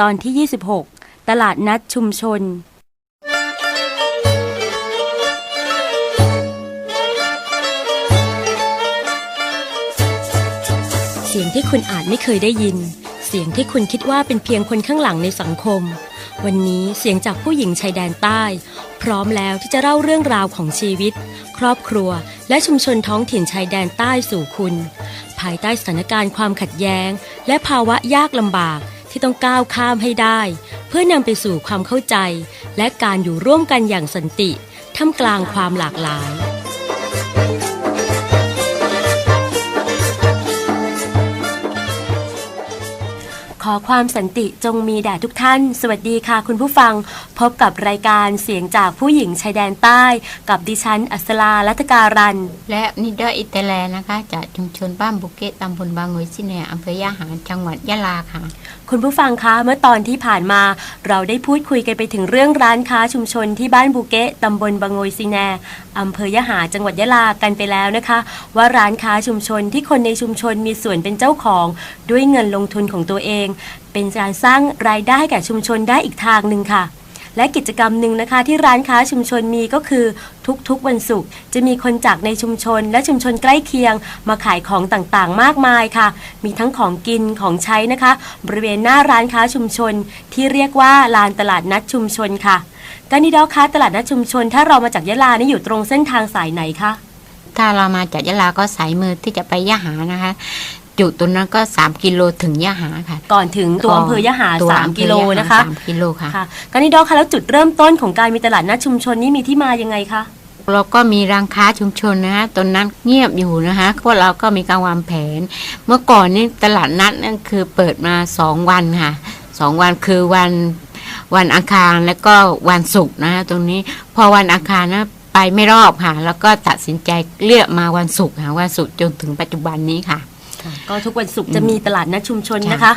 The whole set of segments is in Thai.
ตอนที่ 26 ตลาดนัดชุมชน เสียงที่คุณอาจไม่เคยได้ยิน เสียงที่คุณคิดว่าเป็นเพียงคนข้างหลังในสังคม วันนี้เสียงจากผู้หญิงชายแดนใต้ พร้อมแล้วที่จะเล่าเรื่องราวของชีวิต ครอบครัว และชุมชนท้องถิ่นชายแดนใต้สู่คุณ ภายใต้สถานการณ์ความขัดแย้ง และภาวะยากลำบาก ที่ต้องก้าวข้ามให้ได้ เพื่อนำไปสู่ความเข้าใจ และการอยู่ร่วมกันอย่างสันติท่ามกลางความหลากหลายขอความสันติจงมีแด่ทุกท่าน สวัสดีค่ะคุณผู้ฟัง พบกับรายการเสียงจากผู้หญิงชายแดนใต้ กับดิฉัน อัศราลัตการัน และนิดาอิตาแลนะคะ จากชุมชนบ้านบุเกตตำบลบางงวยซิเนอำเภอยะหาจังหวัดยะลาค่ะคุณผู้ฟังคะเมื่อตอนที่ผ่านมา เราได้พูดคุยกันไปถึงเรื่องร้านค้าชุมชนที่บ้านบูเกะตำบลบางโงยซีแนอำเภอยะหาจังหวัดยะลากันไปแล้วนะคะ ว่าร้านค้าชุมชนที่คนในชุมชนมีส่วนเป็นเจ้าของ ด้วยเงินลงทุนของตัวเอง เป็นการสร้างรายได้แก่ชุมชนได้อีกทางหนึ่งค่ะ และกิจกรรมหนึ่งนะคะที่ร้านค้าชุมชนมีก็คือทุกๆวันศุกร์จะมีคนจากในชุมชน และชุมชนใกล้เคียง มาขายของต่างๆ มากมายค่ะ มีทั้งของกินของใช้นะคะ บริเวณหน้าร้านค้าชุมชน ที่เรียกว่าลานตลาดนัดชุมชนค่ะการนิดอคะตลาดนัดชุมชน ถ้าเรามาจากยะลานี่อยู่ตรงเส้นทางสายไหนคะถ้าเรามาจากยะลาก็สายมือที่จะไปยะหานะคะ จุดตรงนั้นก็ 3 กิโลถึงยะหาค่ะ ก่อนถึงตัวอำเภอยะหาตัวสามอำเภกิโลยหานะคะสามกิโลค่ะค่ะการนิดอคะแล้วจุดเริ่มต้นของการมีตลาดนัดชุมชนนี่มีที่มายังไงคะเราก็มีร้านค้าชุมชนนะคะตอนนั้นเงียบอยู่นะคะพวกเราก็มีการวางแผน เมื่อก่อนนี่ตลาดนัดนั่นคือเปิดมาสองวันค่ะสองวันคือวันวันอังคารแล้วก็วันศุกร์นะคะตรงนี้พอวันอังคารนะไปไม่รอบค่ะ แล้วก็ตัดสินใจเลือกมาวันศุกร์ค่ะวันศุกร์จนถึงปัจจุบันนี้ค่ะ ก็ทุกวันศุกร์จะมีตลาดนัดชุมชนนะคะ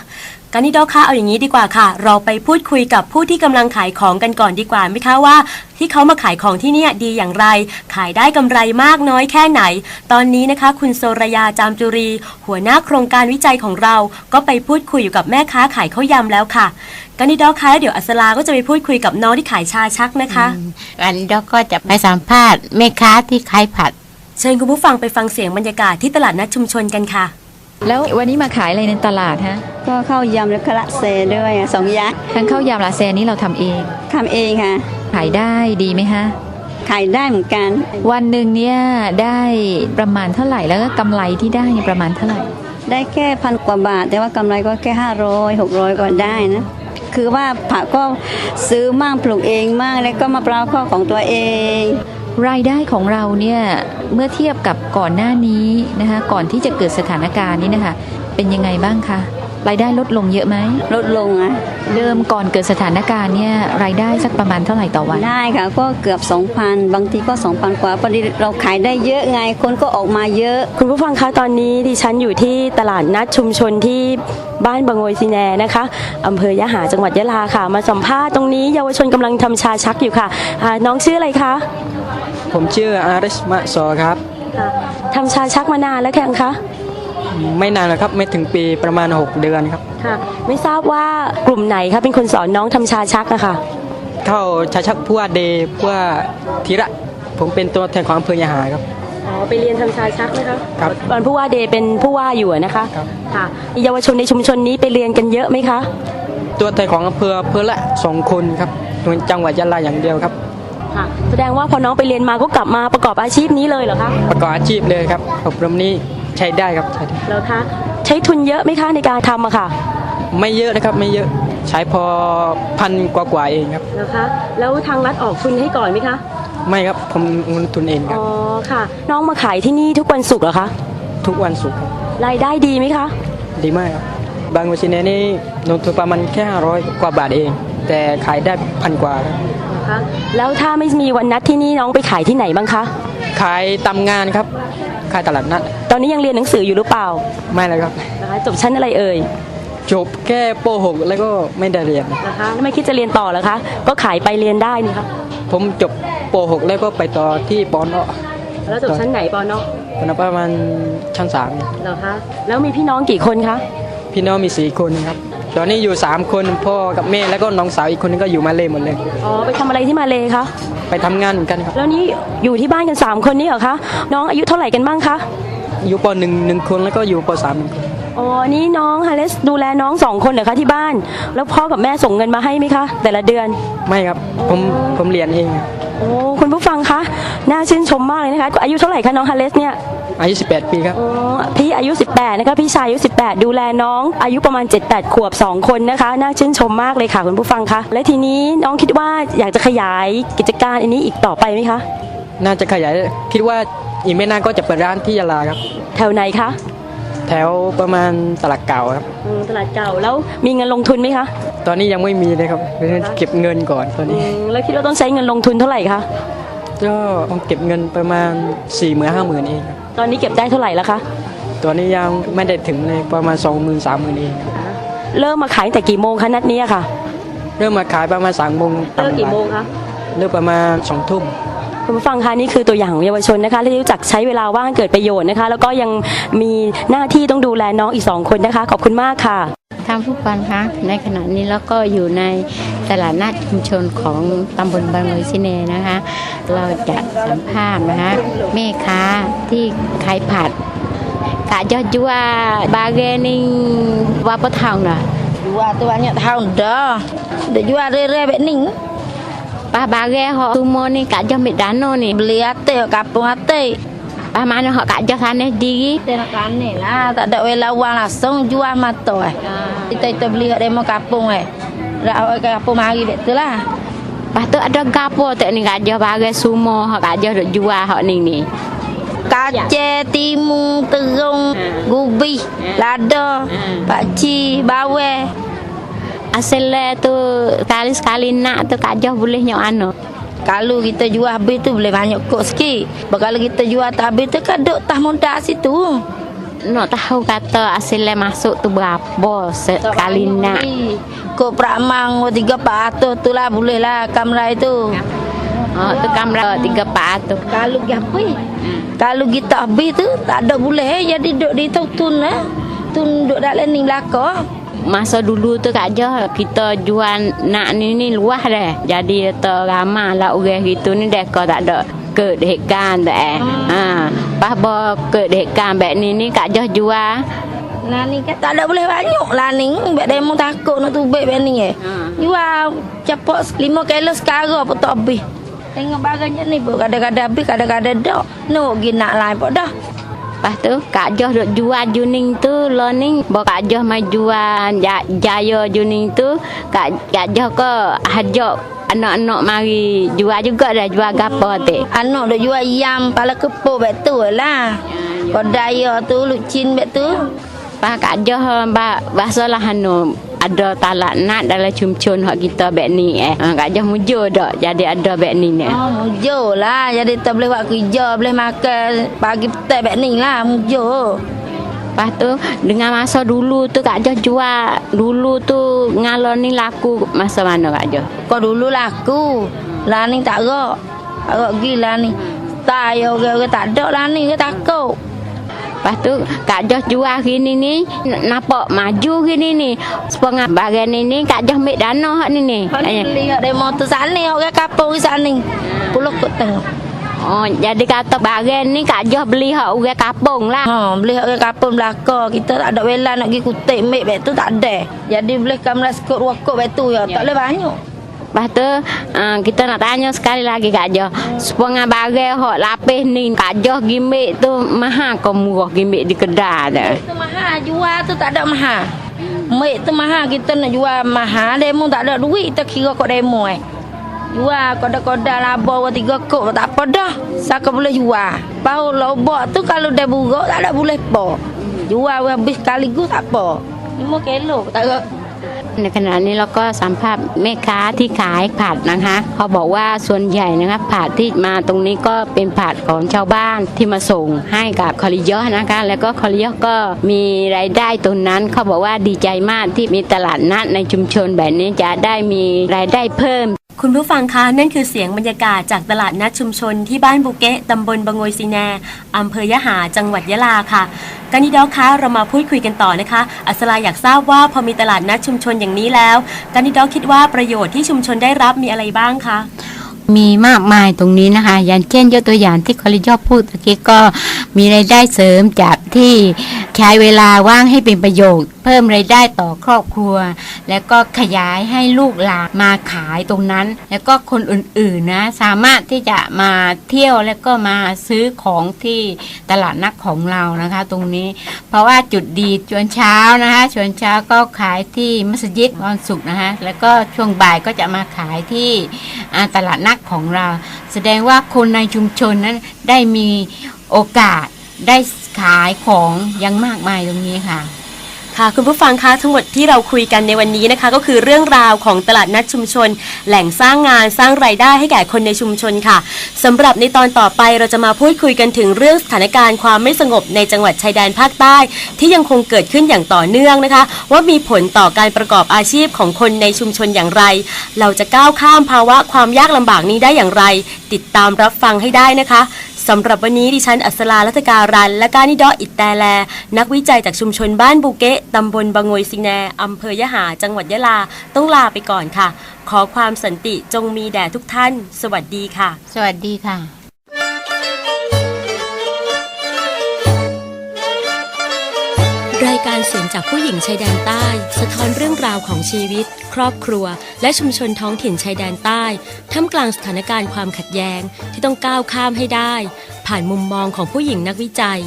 การนิดอคะเอาอย่างนี้ดีกว่าค่ะ เราไปพูดคุยกับผู้ที่กำลังขายของกันก่อนดีกว่าไหมคะว่า ที่เขามาขายของที่เนี่ยดีอย่างไร ขายได้กำไรมากน้อยแค่ไหน ตอนนี้นะคะ คุณโซรยาจามจุรี หัวหน้าโครงการวิจัยของเรา ก็ไปพูดคุยอยู่กับแม่ค้าขายข้าวยำแล้วค่ะการนิดอคะแล้วเดี๋ยวอัศราก็จะไปพูดคุยกับน้องที่ขายชาชักนะคะอันนี้เราก็จะไปสัมภาษณ์แม่ค้าที่ขายผัด เชิญคุณผู้ฟังไปฟังเสียงบรรยากาศที่ตลาดนัดชุมชนกันค่ะ แล้ววันนี้มาขายอะไรในตลาดฮะก็ข้าวยำและกระเซด้วยอะสองอย่างทั้งข้าวยำลาแซนนี้เราทำเองทำเองค่ะ ขายได้ดีไหมฮะ ขายได้เหมือนกัน วันหนึ่งเนี่ยได้ประมาณเท่าไหร่แล้วก็กำไรที่ได้เนี่ยประมาณเท่าไหร่ได้แค่พันกว่าบาท แต่ว่ากำไรก็แค่ห้าร้อยหกร้อยก็ได้นะ คือว่าผักก็ซื้อมั่งปลูกเองมั่งแล้วก็มะพร้าวข้อของตัวเอง รายได้ของเราเนี่ยเมื่อเทียบกับก่อนหน้านี้นะคะก่อนที่จะเกิดสถานการณ์นี้นะคะเป็นยังไงบ้างคะ รายได้ลดลงเยอะไหมลดลงอะเดิมก่อนเกิดสถานการณ์เนี่ยรายได้สักประมาณเท่าไหร่ต่อวันได้ค่ะ ก็เกือบ 2,000 บางทีก็ 2,000 กว่าพอดีเราขายได้เยอะไงคนก็ออกมาเยอะ คุณผู้ฟังคะตอนนี้ดิฉันอยู่ที่ตลาดนัดชุมชนที่บ้านบางโงยซีแนนะคะอำเภอยะหาจังหวัดยะลาค่ะ มาสัมภาษณ์ตรงนี้เยาวชนกำลังทำชาชักอยู่ค่ะอ่าน้องชื่ออะไรคะ ผมชื่ออาริสมะโซครับทำชาชักมานานแล้วยังคะ ไม่นานแล้วครับไม่ถึงปีประมาณ 6 เดือนครับ ค่ะ ไม่ทราบว่ากลุ่มไหนคะเป็นคนสอนน้องทำชาชักอะค่ะ เข้าชาชักพัวเดพัวธีระ ผมเป็นตัวแทนของอำเภอยาหาครับ อ๋อ ไปเรียนทำชาชักนะคะครับตอนผู้ว่าเดย์เป็นผู้ว่าอยู่อะนะคะครับ ค่ะเยาวชนในชุมชนนี้ไปเรียนกันเยอะไหมคะ ตัวแทนของอำเภออำเภอละสองคนครับจังหวัดยะลาอย่างเดียวครับ ค่ะ แสดงว่าพอน้องไปเรียนมาก็กลับมาประกอบอาชีพนี้เลยเหรอคะ ประกอบอาชีพเลยครับอบรมนี้ ใช้ได้ครับใช้ได้แล้วคะใช้ทุนเยอะไหมคะในการทำอะค่ะไม่เยอะนะครับไม่เยอะใช้พอพันกว่าๆเองครับนะคะแล้วทางรัฐออกทุนให้ก่อนไหมคะไม่ครับผมลงทุนเองครัอ๋บอค่ะ น้องมาขายที่นี่ทุกวันศุกร์เหรอคะทุกวันศุกร์ครับรายได้ดีไหมคะ ดีมากครับบางวันชินเนนี่ลงทุนประมาณแค่500กว่าบาทเอง แต่ขายได้พันกว่าครับนะ คะ แล้วถ้าไม่มีวันนัดที่นี่น้องไปขายที่ไหนบ้างคะ ขายตามงานครับ ขายตลาดนัดตอนนี้ยังเรียนหนังสืออยู่หรือเปล่าไม่เลยครับ นะคะจบชั้นอะไรเอ่ยจบแค่ป .6 แล้วก็ไม่ได้เรียน นะคะแล้วไม่คิดจะเรียนต่อเหรอคะ ก็ขายไปเรียนได้นี่คะผมจบป .6 แล้วก็ไปต่อที่ปอนอแล้วจบชั้นไหนปอนอตอนนั้นประมาณชั้นสามเหรอคะ แล้วมีพี่น้องกี่คนคะ พี่น้องมีสี่คนครับค ตอนนี้อยู่ 3 คนพ่อกับแม่แล้วก็น้องสาวอีกคนนึงก็อยู่มาเลยหมดเลย อ๋อไปทำอะไรที่มาเลคะไปทำงานเหมือนกันครับ แล้วนี่อยู่ที่บ้านกัน 3 คนนี่เหรอคะน้องอายุเท่าไหร่กันบ้างคะอยู่ปหนึ่งหนึ่งคนแล้วก็อยู่ปสามหนึ่งคนอ๋อนี่น้องฮาเลสดูแลน้องสองคนเหรอคะที่บ้าน แล้วพ่อกับแม่ส่งเงินมาให้ไหมคะ แต่ละเดือน ไม่ครับผมผมเรียนเองครับโอ้คุณผู้ฟังคะน่าชื่นชมมากเลยนะคะอายุเท่าไหร่คะน้องฮาเลสเนี่ย อายุ 18 ปีครับ อ๋อพี่อายุ 18 นะคะพี่ชายอายุ 18 ดูแลน้องอายุประมาณ 7-8 ขวบ 2 คนนะคะ น่าชื่นชมมากเลยค่ะคุณผู้ฟังคะและทีนี้น้องคิดว่าอยากจะขยายกิจการอันนี้อีกต่อไปไหมคะ น่าจะขยายคิดว่าอีกไม่นานก็จะเปิดร้านที่ยาลาครับ แถวไหนคะแถวประมาณตลาดเก่าครับ อืมตลาดเก่าแล้วมีเงินลงทุนไหมคะตอนนี้ยังไม่มีเลยครับเก็บเงินก่อนตอนอืนี้ มแล้วคิดว่าต้องใช้เงินลงทุนเท่าไหร่คะ ก็ต้องเก็บเงินประมาณ4ี่หมื่นห้าหมื่นเองครับตอนนี้เก็บได้เท่าไหร่แล้วคะตอนนี้ยังไม่ได้ถึงเลยประมาณ2 0 0 0 0 3 0 0 0 0เองครับเริ่มมาขายตั้งแต่กี่โมงคะนัดนี้อะค่ะเริ่มมาขายประมาณ3โมงเลิกกี่โมงคะเลิกประมาณ2ทุ่ม คุณผู้ฟังคะนี่คือตัวอย่างของเยาวชนนะคะที่รู้จักใช้เวลาว่างเกิดประโยชน์นะคะ แล้วก็ยังมีหน้าที่ต้องดูแลน้องอีกสองคนนะคะ ขอบคุณมากค่ะ ท่านผู้ฟังคะในขณะนี้เราก็อยู่ในตลาดนัดชุมชนของตำบลบางเลยซิเนนะคะ เราจะสัมภาษณ์นะคะแม่ค้าที่ขายผัดกะยอดยัวบาเกนิงวาปะทองน่ะ Jual tu banyak tahun dah. Dia jual rere bek ning. ป้าบาเก họ tu mo ni kak jo mit dano ni Beli ate kat kampung ate. ป้ Lepas mana hak kat jauh sana sendiri. Kita nak lah. Tak ada wala uang langsung jual mata eh. Ya. Kita itu beli kat demo kapung eh. Rakyat kat kapung mari betul lah. Lepas tu ada gapo tak ni kat jauh bagai semua kat jauh duk jual hak ni ni. Kace, timung, terung, ya. gubi, ya. lada, pakci, bawah. Asal tu kali sekali nak tu kajah boleh nyok anak. Kalau kita jual habis tu boleh banyak kok sikit. Kalau kita jual tak habis tu kan duk tah muda situ. Nak tahu kata asal masuk tu berapa sekali nak. Kok peramang 300 tu lah boleh lah kamera itu. Oh tu kamera tiga pak tu. Kalau gapi? Kalau kita habis tu tak ada boleh jadi duduk di tu tun eh. Tun duduk dalam ni belakang masa dulu tu kat je kita jual nak ni ni luah dah. Jadi teramah lah orang gitu ni dah kau tak ada kedekan tu eh. Ah. Ha. Pas bo kedekan ni ni kat je jual. Nah ni kata tak ada boleh banyak lah ni. Bek demo takut nak tubik bek ni eh. Ha. Jual cepat 5 kilo sekarang pun tak habis. Tengok barangnya ni pun kadang-kadang habis, kadang-kadang tak. gi nak lain pun dah. Lepas tu Kak Joh duk jual juning tu learning Bawa Kak Joh mai jual ja- jaya juning tu Kak, Kak Joh ke ajak anak-anak mari jual juga dah jual gapo te. Anak duk jual yam kepala kepuk bek tu lah. Kau daya tu lucin bek tu. Pas Kak Joh ba bahasa lah anu ada talak nak dalam cumcun hak kita bek ni eh. Ha, Kak Joh mujur dak jadi ada bek ni ni. Oh, mujur lah. Jadi tak boleh buat kerja, boleh makan pagi petang bek ni lah. Mujur. Lepas tu dengan masa dulu tu Kak Joh jual dulu tu ngalor ni laku masa mana Kak Joh? Kau dulu laku. Lah ni tak rak. Tak rak gila ni. Tak ya orang-orang tak ada lah ni. Orang takut. Lepas tu Kak Joh jual gini ni nampak maju gini ni. Sepengah bagian ni ni Kak Joh ambil dana hak ni ni. Kau ni beli kat demo tu sana. Orang kapur di sana. Puluh kot tengok. Oh, jadi kata bagian ni Kak Joh beli hak orang kapung lah. Ha, beli kat orang kapur belakang. Kita tak ada wela nak pergi kutip mek tu tak ada. Jadi boleh kamera sekut dua kot bek tu ya. Tak boleh banyak. Lepas tu uh, kita nak tanya sekali lagi Kak Joh. Sepengah bagian hak lapis ni Kak Joh gimik tu mahal ke murah gimik di kedai tu? Tu mahal jual tu tak ada mahal. Mek tu mahal kita nak jual mahal demo tak ada duit kita kira kok demo eh. Jual kodak-kodak laba wa tiga kok tak apa dah. Saka boleh jual. Pau lobak tu kalau dah buruk tak ada boleh apa. Jual habis sekaligus tak apa. 5 kilo tak ada. ในขณะนี้เราก็สัมภาษณ์แม่ค้าที่ขายผัดนะคะ เขาบอกว่าส่วนใหญ่นะคะผัดที่มาตรงนี้ก็เป็นผัดของชาวบ้านที่มาส่งให้กับคอริยอนะคะ แล้วก็คอริยอก็มีรายได้ตรงนั้น เขาบอกว่าดีใจมากที่มีตลาดนัดในชุมชนแบบนี้จะได้มีรายได้เพิ่ม คุณผู้ฟังคะนั่นคือเสียงบรรยากาศจากตลาดนัดชุมชนที่บ้านบุเกะตำบลบางโงยซีแนอำเภอยะหาจังหวัดยะลาค่ะกานิดอกคะเรามาพูดคุยกันต่อนะคะ อัสลาอยากทราบว่าพอมีตลาดนัดชุมชนอย่างนี้แล้วกานิดอกคิดว่าประโยชน์ที่ชุมชนได้รับมีอะไรบ้างคะมีมากมายตรงนี้นะคะ อย่างเช่นยกตัวอย่างที่คอลิยอบพูดตะกี้ก็มีรายได้เสริมจากที่ ใช้เวลาว่างให้เป็นประโยชน์ เพิ่มรายได้ต่อครอบครัว แล้วก็ขยายให้ลูกหลานมาขายตรงนั้น แล้วก็คนอื่นๆนะสามารถที่จะมาเที่ยวแล้วก็มาซื้อของที่ตลาดนัดของเรานะคะ ตรงนี้ เพราะว่าจุดดีชวนเช้านะคะชวนเช้าก็ขายที่มัสยิดวันศุกร์นะคะแล้วก็ช่วงบ่ายก็จะมาขายที่ตลาดนัดของเรา แสดงว่าคนในชุมชนนั้นได้มีโอกาสได้ ขายของยังมากมายตรงนี้ค่ะ ค่ะคุณผู้ฟังคะทั้งหมดที่เราคุยกันในวันนี้นะคะ ก็คือเรื่องราวของตลาดนัดชุมชน แหล่งสร้างงานสร้างรายได้ให้แก่คนในชุมชนค่ะสำหรับในตอนต่อไปเราจะมาพูดคุยกันถึงเรื่องสถานการณ์ความไม่สงบในจังหวัดชายแดนภาคใต้ ที่ยังคงเกิดขึ้นอย่างต่อเนื่องนะคะ ว่ามีผลต่อการประกอบอาชีพของคนในชุมชนอย่างไร เราจะก้าวข้ามภาวะความยากลำบากนี้ได้อย่างไร ติดตามรับฟังให้ได้นะคะ สำหรับวันนี้ดิฉันอัศราลัตการัน และกานิดออิตแตแล นักวิจัยจากชุมชนบ้านบูเกะตำบลบางโงยซิงแนอำเภอยะหา จังหวัดยะลา ต้องลาไปก่อนค่ะ ขอความสันติจงมีแด่ทุกท่าน สวัสดีค่ะ สวัสดีค่ะ รายการเสียงจากผู้หญิงชายแดนใต้ สะท้อนเรื่องราวของชีวิต ครอบครัว และชุมชนท้องถิ่นชายแดนใต้ท่ามกลางสถานการณ์ความขัดแย้งที่ต้องก้าวข้ามให้ได้ ผ่านมุมมองของผู้หญิงนักวิจัย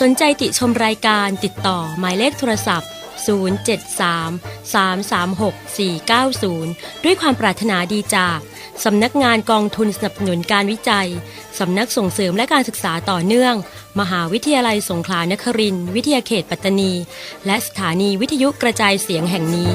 สนใจติชมรายการติดต่อหมายเลขโทรศัพท์ 073 336 490 ด้วยความปรารถนาดีจาก สำนักงานกองทุนสนับสนุนการวิจัย สำนักส่งเสริมและการศึกษาต่อเนื่อง มหาวิทยาลัยสงขลานครินทร์วิทยาเขตปัตตานี และสถานีวิทยุกระจายเสียงแห่งนี้